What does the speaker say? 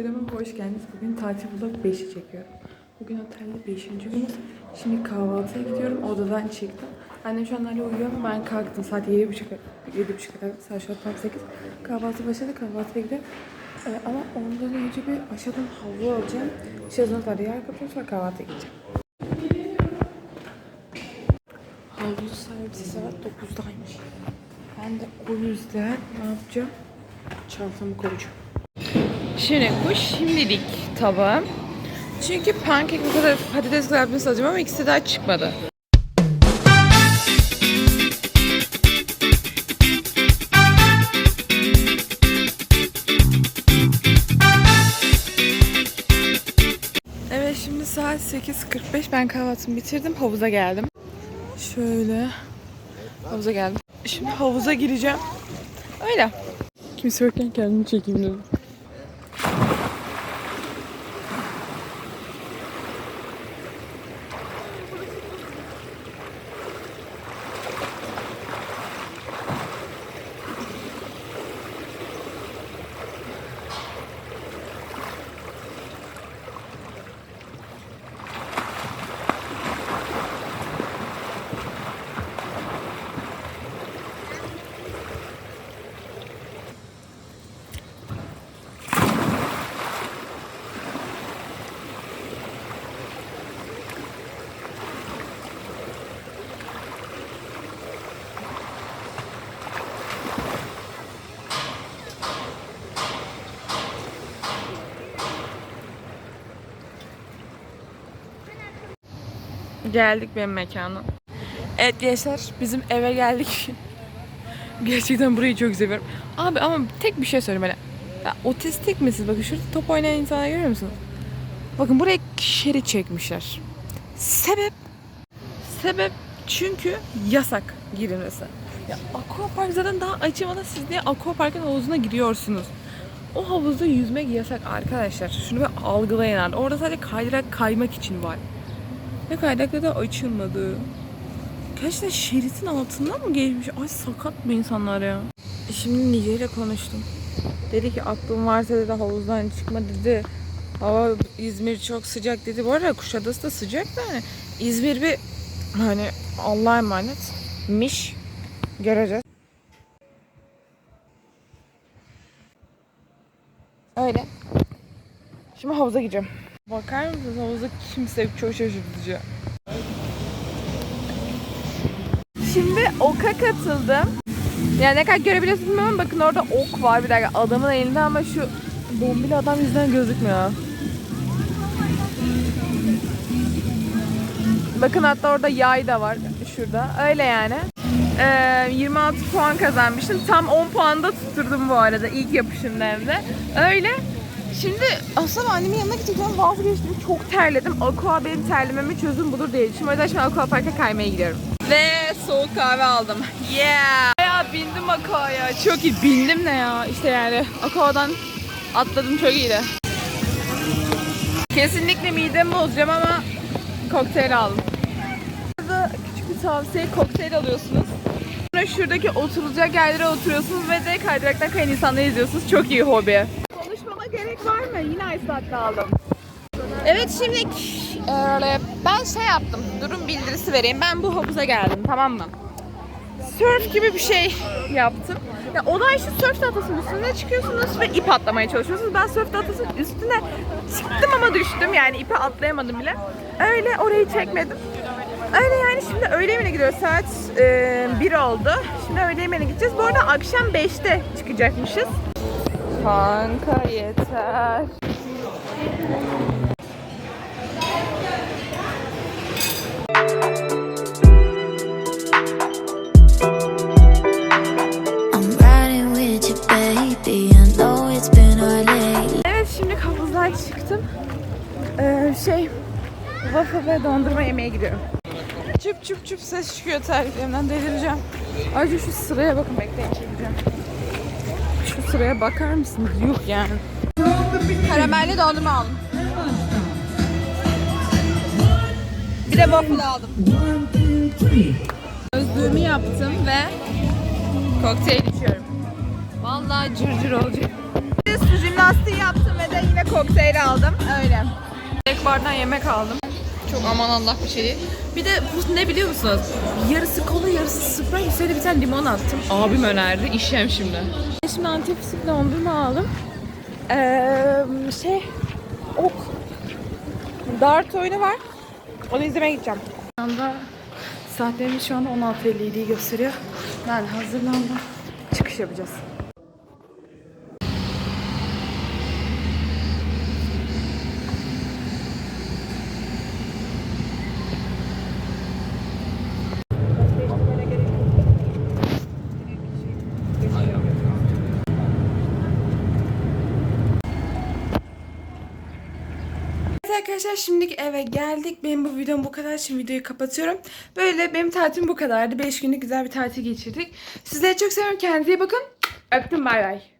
Videoma hoş geldiniz. Bugün tatil vlog 5'i çekiyorum. Bugün otelde 5. günümüz. Şimdi kahvaltıya gidiyorum. Odadan çıktım. Annem şu an hala uyuyor ama ben kalktım. Saat 7.30 7.30 kadar. Saat şu an tam 8. Kahvaltı başladı. Kahvaltıya gidiyorum. Ee, ama ondan önce bir aşağıdan havlu alacağım. Şezlong var. Yer kapatayım sonra kahvaltıya gideceğim. Havlu servisi saat 9'daymış. Ben de o yüzden ne yapacağım? Çantamı koyacağım. Bu şimdilik tabağım. Çünkü pankek bu kadar patates kızartması alacağım ama ikisi daha çıkmadı. Evet şimdi saat 8.45 ben kahvaltımı bitirdim havuza geldim. Şöyle havuza geldim. Şimdi havuza gireceğim. Öyle. Kimse yokken kendimi çekeyim dedim. Geldik benim mekana. Evet gençler bizim eve geldik. Gerçekten burayı çok seviyorum. Abi ama tek bir şey söyleyeyim böyle. Ya, otistik misiniz? Bakın şurada top oynayan insanlar görüyor musunuz? Bakın buraya şerit çekmişler. Sebep? Sebep çünkü yasak girilmesi. Ya aquapark zaten daha açılmadan siz niye aquaparkın havuzuna giriyorsunuz? O havuzda yüzmek yasak arkadaşlar. Şunu bir algılayın abi. Orada sadece kaydırak kaymak için var. Ve kaydakta da açılmadı. Gerçekten şeritin altından mı geçmiş? Ay sakat mı insanlar ya? E Şimdi Nice ile konuştum. Dedi ki aklım varsa dedi havuzdan çıkma dedi. Hava İzmir çok sıcak dedi. Bu arada Kuşadası da sıcak da hani İzmir bir hani Allah'a emanet miş göreceğiz. Öyle. Şimdi havuza gideceğim. Bakar mısınız havuzda kimse yok. çok şaşırtıcı. Şimdi oka katıldım. Yani ne kadar görebiliyorsunuz bilmiyorum bakın orada ok var bir dakika adamın elinde ama şu bombili adam yüzden gözükmüyor. Bakın hatta orada yay da var şurada. Öyle yani. Ee, 26 puan kazanmışım. Tam 10 puan da tutturdum bu arada ilk yapışımda hem de. Öyle. Şimdi aslında annemin yanına gideceğim vazgeçtim. Çok terledim. Aqua benim terlememin çözüm budur diye düşünüyorum. O yüzden şimdi Aqua Park'a kaymaya gidiyorum. Ve soğuk kahve aldım. Yeah! Ya bindim Aqua'ya. Çok iyi. Bindim ne ya? İşte yani Aqua'dan atladım çok iyiydi. Kesinlikle midemi bozacağım ama kokteyl aldım. Burada küçük bir tavsiye kokteyl alıyorsunuz. Sonra şuradaki oturulacak yerlere oturuyorsunuz ve de kaydıraktan kayan insanları izliyorsunuz. Çok iyi hobi. Gerek var mı? Yine latte aldım. Evet şimdi öyle ben şey yaptım. Durum bildirisi vereyim. Ben bu havuza geldim tamam mı? Surf gibi bir şey yaptım. Ya olay şu surf tahtasının üstüne çıkıyorsunuz ve ip atlamaya çalışıyorsunuz. Ben surf tahtasının üstüne çıktım ama düştüm. Yani ipi atlayamadım bile. Öyle orayı çekmedim. Öyle yani şimdi öğle yemeğine gidiyoruz. Saat e, 1 oldu. Şimdi öğle yemeğine gideceğiz. Bu arada akşam 5'te çıkacakmışız. Kanka yeter. I'm riding with you, baby. I know it's been hard lately. Evet şimdi havuzdan çıktım. Ee, şey waffle ve dondurma yemeye gidiyorum. Çüp çüp çüp ses çıkıyor terliklerimden delireceğim. Ayrıca şu sıraya bakın bekleyin çekeceğim. Sıraya bakar mısınız? Yuh yani. Karamelli dondurma aldım. Bir de waffle aldım. Özlüğümü yaptım ve kokteyl içiyorum. Vallahi cırcır olacak. Su lastiği yaptım ve de yine kokteyl aldım. Öyle. Tek bardan yemek aldım. Çok aman Allah bir şey değil. Bir de bu ne biliyor musunuz? Yarısı kola yarısı sprite üstüne bir tane limon attım. Abim önerdi. İşeceğim şimdi. Şimdi antifizik dondurma aldım. Ee, şey ok. Dart oyunu var. Onu izlemeye gideceğim. Şu anda saatlerimiz şu anda 16.57'yi gösteriyor. Ben hazırlandım. Çıkış yapacağız. Arkadaşlar şimdiki eve geldik. Benim bu videom bu kadar. Şimdi videoyu kapatıyorum. Böyle benim tatilim bu kadardı. 5 günlük güzel bir tatil geçirdik. Sizleri çok seviyorum. Kendinize bakın. Öptüm bay bay.